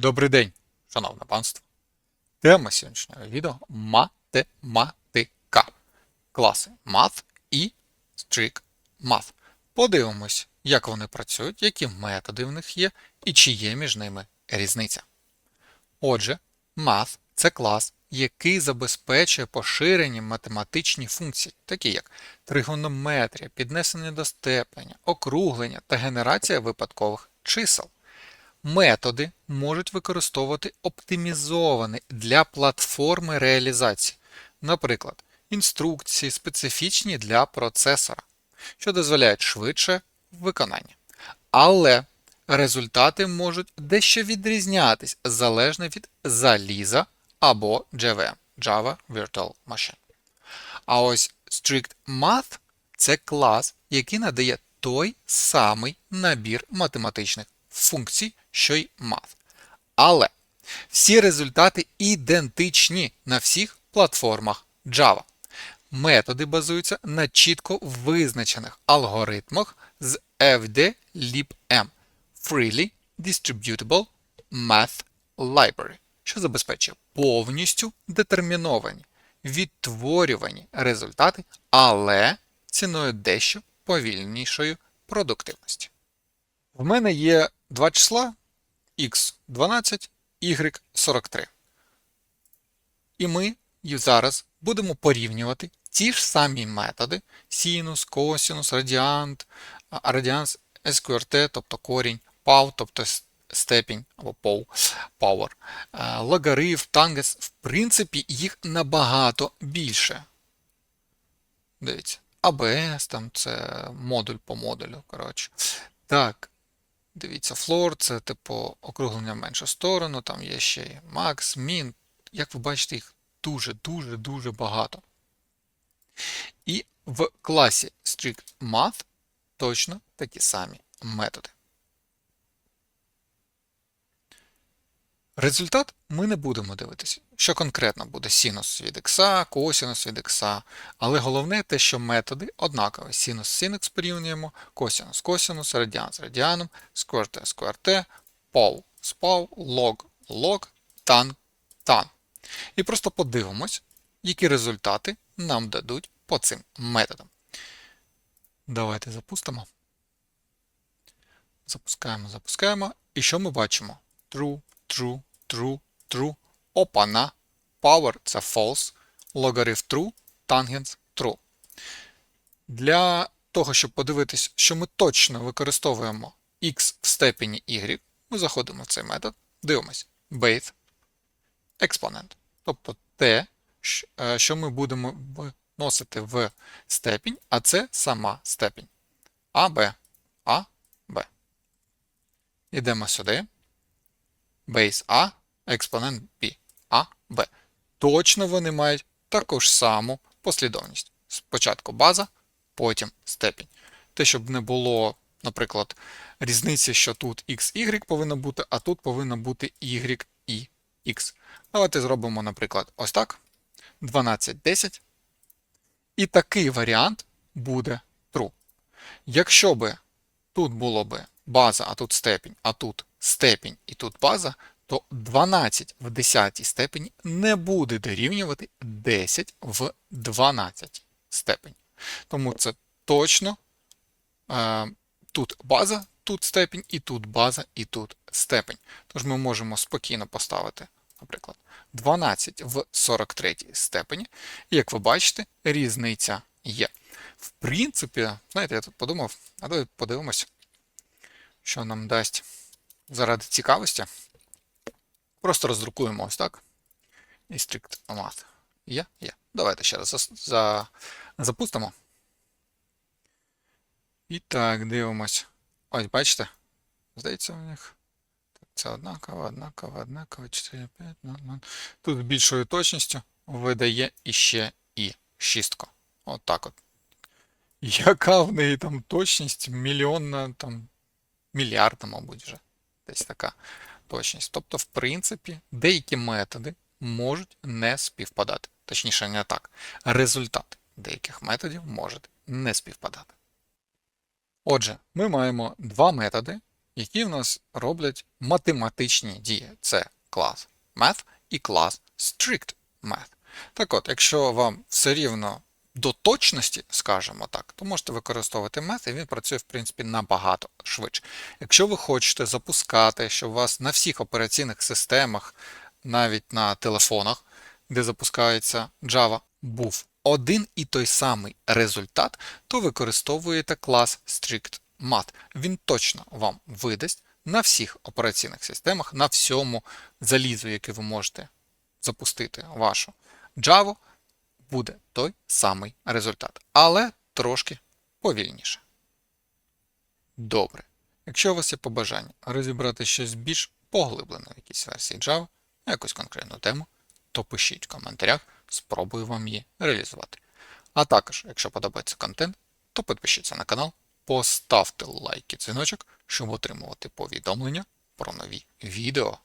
Добрий день, шановне панство. Тема сьогоднішнього відео математика. Класи Math і Strict Math. Подивимось, як вони працюють, які методи в них є і чи є між ними різниця. Отже, Math це клас, який забезпечує поширені математичні функції, такі як тригонометрія, піднесення до степеня, округлення та генерація випадкових чисел. Методи можуть використовувати оптимізовані для платформи реалізації, наприклад, інструкції специфічні для процесора, що дозволяють швидше виконання. Але результати можуть дещо відрізнятись залежно від заліза або JVM Java Virtual Machine. А ось Strict Math це клас, який надає той самий набір математичних функцій, що й Math. Але всі результати ідентичні на всіх платформах Java. Методи базуються на чітко визначених алгоритмах з FD-LibM Freely Distributable Math Library, що забезпечує повністю детерміновані, відтворювані результати, але ціною дещо повільнішої продуктивності. В мене є два числа x12, y43. І ми зараз будемо порівнювати ті ж самі методи синус, косинус, радіант, радіанс, SQRT, тобто корінь, пау, тобто степінь або пов, power, а, логарифм, тангенс. В принципі, їх набагато більше. Дивіться, ABS, там це модуль по модулю. Коротше. Так, Дивіться, флор це типу округлення в меншу сторону, там є ще Max, мін. Як ви бачите, їх дуже-дуже дуже багато. І в класі Strict Math точно такі самі методи. Результат ми не будемо дивитися, що конкретно буде синус від х, косинус від х. Але головне те, що методи однакові. Синус синекс порівнюємо, косинус косинус, радіан з радіаном, сквер сквер пов з пов, лог лог, тан тан. І просто подивимось, які результати нам дадуть по цим методам. Давайте запустимо. Запускаємо, запускаємо. І що ми бачимо? True, true, true, true. Опана. Power це false. Logarithm true, tangents true. Для того, щоб подивитись, що ми точно використовуємо x в степені y, ми заходимо в цей метод, дивимось base exponent. Тобто те, е, що ми будемо вносити в степінь, а це сама степінь. А, Б, А, Б. Йдемо сюди. Base A, експонент B. А, Б. Точно вони мають таку ж саму послідовність. Спочатку база, потім степінь. Те, щоб не було, наприклад, різниці, що тут x, y повинно бути, а тут повинно бути y і x. Давайте зробимо, наприклад, ось так. 12, 10. І такий варіант буде true. Якщо би тут було би база, а тут степінь, а тут степінь і тут база, то 12 в 10 степені не буде дорівнювати 10 в 12 степені. Тому це точно е, тут база, тут степінь, і тут база, і тут степень. Тож ми можемо спокійно поставити, наприклад, 12 в 43 степені. І як ви бачите, різниця є. В принципі, знаєте, я тут подумав, а давайте подивимось, що нам дасть заради цікавості. Просто роздрукуємо ось так. І strict math. Є? Є. Давайте ще раз зас- за... запустимо. І так, дивимось. Ось, бачите? Здається, у них. Так, це однаково, однаково, однаково, 4, 5, 0, 0. Тут більшою точністю видає іще і шістку. От так от. Яка в неї там точність? Мільйонна, там, мільярдна, мабуть, вже. Десь така точність. Тобто, в принципі, деякі методи можуть не співпадати. Точніше, не так. Результат деяких методів може не співпадати. Отже, ми маємо два методи, які в нас роблять математичні дії. Це клас Math і клас Strict Math. Так от, якщо вам все рівно до точності, скажімо так, то можете використовувати Math, і він працює, в принципі, набагато швидше. Якщо ви хочете запускати, щоб у вас на всіх операційних системах, навіть на телефонах, де запускається Java, був один і той самий результат, то використовуєте клас Strict Math. Він точно вам видасть на всіх операційних системах, на всьому залізу, яке ви можете запустити вашу Java, буде той самий результат, але трошки повільніше. Добре. Якщо у вас є побажання розібрати щось більш поглиблено в якійсь версії Java, якусь конкретну тему, то пишіть в коментарях, спробую вам її реалізувати. А також, якщо подобається контент, то підпишіться на канал, поставте лайк і дзвіночок, щоб отримувати повідомлення про нові відео.